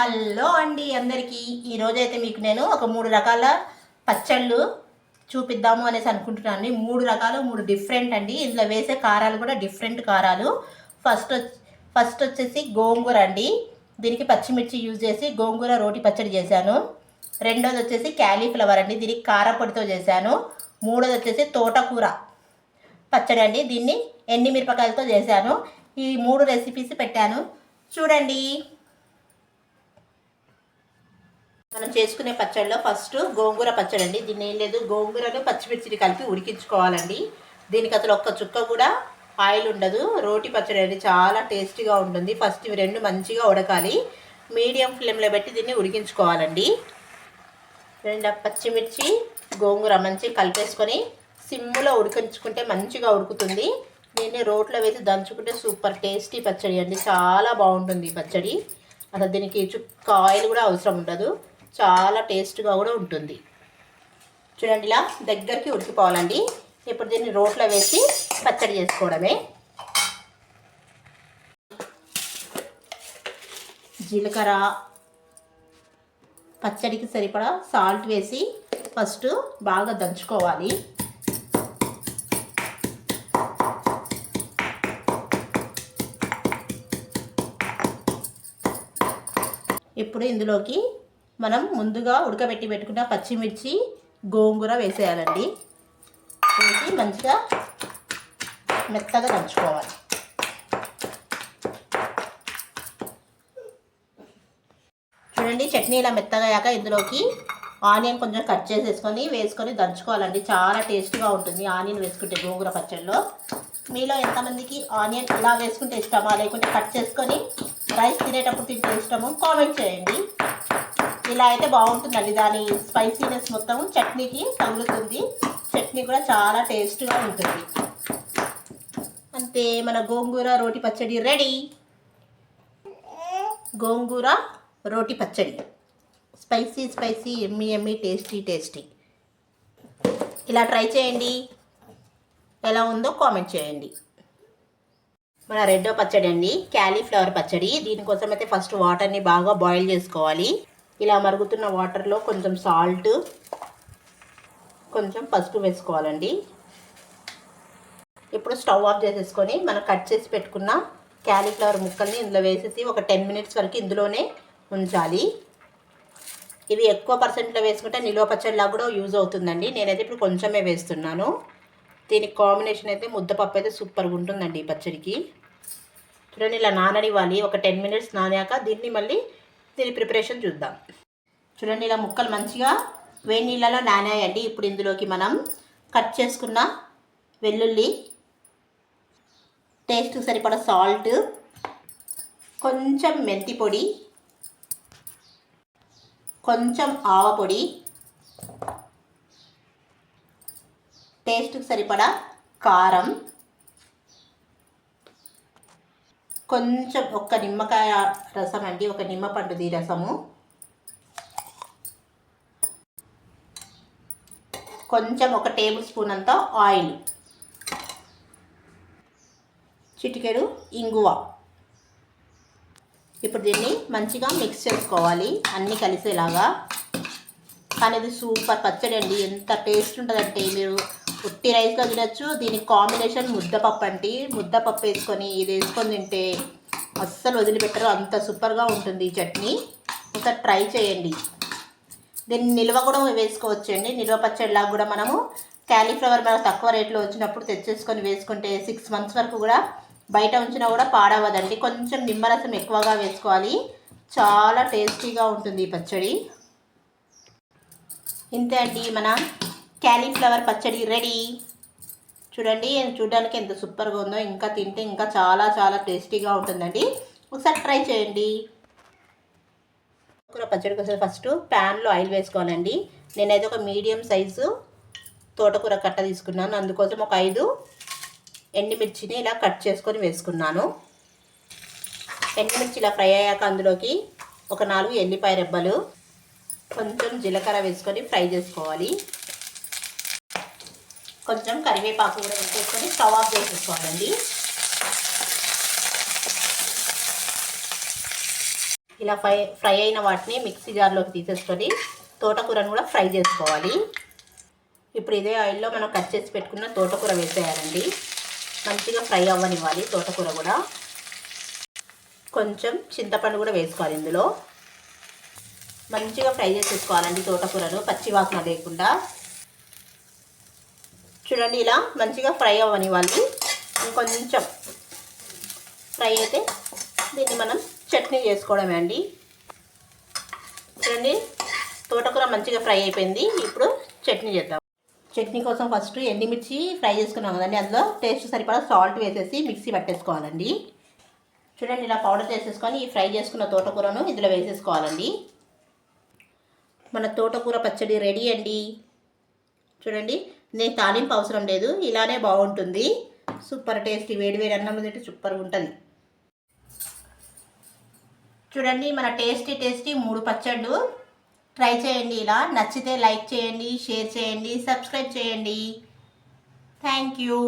Hello అండి అందరికీ. ఈరోజైతే మీకు నేను ఒక మూడు రకాల పచ్చళ్ళు చూపిద్దాము అనేసి అనుకుంటున్నాను మూడు రకాలు మూడు డిఫరెంట్ అండి. ఇందులో వేసే కారాలు కూడా డిఫరెంట్ కారాలు. ఫస్ట్ వచ్చి ఫస్ట్ వచ్చేసి గోంగూర అండి. దీనికి పచ్చిమిర్చి యూజ్ చేసి గోంగూర రోటి పచ్చడి చేశాను. రెండోది వచ్చేసి క్యాలీఫ్లవర్ అండి. దీనికి కారపొడితో చేశాను. మూడోది వచ్చేసి తోటకూర పచ్చడి అండి. దీన్ని ఎండి మిరపకాయలతో చేశాను? ఈ మూడు రెసిపీస్ పెట్టాను. చూడండి. మనం చేసుకునే పచ్చడిలో ఫస్ట్ గోంగూర పచ్చడి అండి దీన్ని ఏం లేదు గోంగూరను పచ్చిమిర్చిని కలిపి ఉడికించుకోవాలండి. దీనికి అసలు ఒక్క చుక్క కూడా ఆయిల్ ఉండదు. రోటి పచ్చడి అండి చాలా టేస్టీగా ఉంటుంది. ఫస్ట్ ఇవి రెండు మంచిగా ఉడకాలి. మీడియం ఫ్లేమ్లో పెట్టి దీన్ని ఉడికించుకోవాలండి. రెండు పచ్చిమిర్చి గోంగూర మంచిగా కలిపేసుకొని సిమ్లో ఉడికించుకుంటే మంచిగా ఉడుకుతుంది. దీన్ని రోట్లో వేసి దంచుకుంటే సూపర్ టేస్టీ పచ్చడి అండి. చాలా బాగుంటుంది ఈ పచ్చడి. అసలు దీనికి చుక్క ఆయిల్ కూడా అవసరం ఉండదు. చాలా టేస్ట్గా కూడా ఉంటుంది. చూడండి ఇలా దగ్గరికి ఉడికిపోవాలండి. ఇప్పుడు దీన్ని రోట్లో వేసి పచ్చడి చేసుకోవడమే. జీలకర్ర పచ్చడికి సరిపడా సాల్ట్ వేసి ఫస్ట్ బాగా దంచుకోవాలి. ఇప్పుడు ఇందులోకి మనం ముందుగా ఉడకబెట్టి పెట్టుకున్న పచ్చిమిర్చి గోంగూర వేసేయాలండి. వేసి మంచిగా మెత్తగా దంచుకోవాలి. చూడండి చట్నీ ఇలా మెత్తగా ఇందులోకి ఆనియన్ కొంచెం కట్ చేసేసుకొని వేసుకొని దంచుకోవాలండి. చాలా టేస్ట్గా ఉంటుంది ఆనియన్ వేసుకుంటే గోంగూర పచ్చడిలో మీలో ఎంతమందికి ఆనియన్ ఇలా వేసుకుంటే ఇష్టమా? లేకుంటే కట్ చేసుకొని రైస్ తినేటప్పుడు తింటే ఇష్టమో కామెంట్ చేయండి. ఇలా అయితే బాగుంటుందండి. దాని స్పైసీనెస్ మొత్తం చట్నీకి తగులుతుంది. చట్నీ కూడా చాలా టేస్ట్గా ఉంటుంది. అంతే మన గోంగూర రోటి పచ్చడి రెడీ. గోంగూర రోటి పచ్చడి. స్పైసీ స్పైసీ ఎమ్మి ఎమ్మి టేస్టీ టేస్టీ. ఇలా ట్రై చేయండి. ఎలా ఉందో కామెంట్ చేయండి. మన రెడ్డో పచ్చడి అండి క్యాలీఫ్లవర్ పచ్చడి. దీనికోసం అయితే ఫస్ట్ వాటర్ని బాగా బాయిల్ చేసుకోవాలి. ఇలా మరుగుతున్న వాటర్లో కొంచెం సాల్ట్ కొంచెం పసుపు వేసుకోవాలండి. ఇప్పుడు స్టవ్ ఆఫ్ చేసేసుకొని మనం కట్ చేసి పెట్టుకున్న క్యాలీఫ్లవర్ ముక్కల్ని ఇందులో వేసేసి ఒక టెన్ మినిట్స్ వరకు ఇందులోనే ఉంచాలి. ఇవి ఎక్కువ పర్సెంట్లో వేసుకుంటే నిలువ పచ్చడిలా కూడా యూజ్ అవుతుందండి. నేనైతే ఇప్పుడు కొంచెమే వేస్తున్నాను. దీనికి కాంబినేషన్ అయితే ముద్దపప్పు అయితే సూపర్గా ఉంటుందండి ఈ పచ్చడికి. చూడండి ఇలా నాననివ్వాలి. ఒక టెన్ మినిట్స్ నానాక దీన్ని మళ్ళీ దీని ప్రిపరేషన్ చూద్దాం. చూడండి ఇలా ముక్కలు మంచిగా వేడి నీళ్ళలో నానాయండి. ఇప్పుడు ఇందులోకి మనం కట్ చేసుకున్న వెల్లుల్లి టేస్ట్ సరిపడ సాల్ట్ కొంచెం మెంతి పొడి కొంచెం ఆవపొడి టేస్ట్కి సరిపడా కారం కొంచెం ఒక్క నిమ్మకాయ రసం అండి ఒక నిమ్మపండుది రసము. కొంచెం ఒక టేబుల్ స్పూన్ అంత ఆయిల్. చిటికెడు ఇంగువ. ఇప్పుడు దీన్ని మంచిగా మిక్స్ చేసుకోవాలి అన్నీ కలిసేలాగా. కానీ ఇది సూపర్ పచ్చడి అండి ఎంత టేస్ట్ ఉంటుందంటే మీరు ఉట్టి రైస్లో తినచ్చు. దీనికి కాంబినేషన్ ముద్దపప్పు అండి. ముద్దపప్పు వేసుకొని ఇది వేసుకొని తింటే అస్సలు వదిలిపెట్టరు. అంత సూపర్గా ఉంటుంది ఈ చట్నీ. ఒకసారి ట్రై చేయండి. దీన్ని నిల్వ కూడా వేసుకోవచ్చు అండి. నిల్వ పచ్చడిలాగా కూడా మనము క్యాలీఫ్లవర్ మనకు తక్కువ రేట్లో వచ్చినప్పుడు తెచ్చేసుకొని వేసుకుంటే సిక్స్ మంత్స్ వరకు కూడా బయట ఉంచినా కూడా పాడవదండి కొంచెం నిమ్మరసం ఎక్కువగా వేసుకోవాలి. చాలా టేస్టీగా ఉంటుంది ఈ పచ్చడి. ఇంతే అండి మన క్యాలీఫ్లవర్ పచ్చడి రెడీ. చూడండి చూడడానికి ఎంత సూపర్గా ఉందో ఇంకా తింటే ఇంకా చాలా చాలా టేస్టీగా ఉంటుందండి. ఒకసారి ట్రై చేయండి. కూర పచ్చడి కోసం ఫస్ట్ ప్యాన్లో ఆయిల్ వేసుకోవాలండి. నేనైతే ఒక మీడియం సైజు తోటకూర కట్ట తీసుకున్నాను. అందుకోసం ఒక ఐదు ఎండుమిర్చిని ఇలా కట్ చేసుకొని వేసుకున్నాను. ఎండుమిర్చి ఇలా ఫ్రై అయ్యాక అందులోకి ఒక నాలుగు ఎల్లిపాయ రెబ్బలు కొంచెం జీలకర్ర వేసుకొని ఫ్రై చేసుకోవాలి. కొంచెం కరివేపాకు కూడా వేసేసుకొని స్టవ్ ఆఫ్ చేసేసుకోవాలండి. ఇలా ఫ్రై ఫ్రై అయిన వాటిని మిక్సీ జార్లోకి తీసేసుకొని తోటకూరను కూడా ఫ్రై చేసుకోవాలి. ఇప్పుడు ఇదే ఆయిల్లో మనం కట్ చేసి పెట్టుకున్న తోటకూర వేసేయాలండి. మంచిగా ఫ్రై అవ్వనివ్వాలి తోటకూర కూడా. కొంచెం చింతపండు కూడా వేసుకోవాలి ఇందులో. మంచిగా ఫ్రై చేసేసుకోవాలండి తోటకూరను పచ్చివాసన లేకుండా. చూడండి ఇలా మంచిగా ఫ్రై అవ్వని వాళ్ళు ఇంకొంచెం ఫ్రై అయితే దీన్ని మనం చట్నీ చేసుకోవడమే అండి. చూడండి తోటకూర మంచిగా ఫ్రై అయిపోయింది. ఇప్పుడు చట్నీ చేద్దాం. చట్నీ కోసం ఫస్ట్ ఎండిమిర్చి ఫ్రై చేసుకున్నాం కదండి. అందులో టేస్ట్ సరిపడా సాల్ట్ వేసేసి మిక్సీ పట్టేసుకోవాలండి. చూడండి ఇలా పౌడర్ చేసేసుకొని ఈ ఫ్రై చేసుకున్న తోటకూరను ఇందులో వేసేసుకోవాలండి. మన తోటకూర పచ్చడి రెడీ అండి. చూడండి నేను తాలింపు అవసరం లేదు ఇలానే బాగుంటుంది. సూపర్ టేస్టీ వేడి వేడి అన్నం తింటే సూపర్ ఉంటుంది. చూడండి మన టేస్టీ టేస్టీ మూడు పచ్చళ్ళు. ట్రై చేయండి ఇలా. నచ్చితే లైక్ చేయండి షేర్ చేయండి సబ్స్క్రైబ్ చేయండి. Thank you.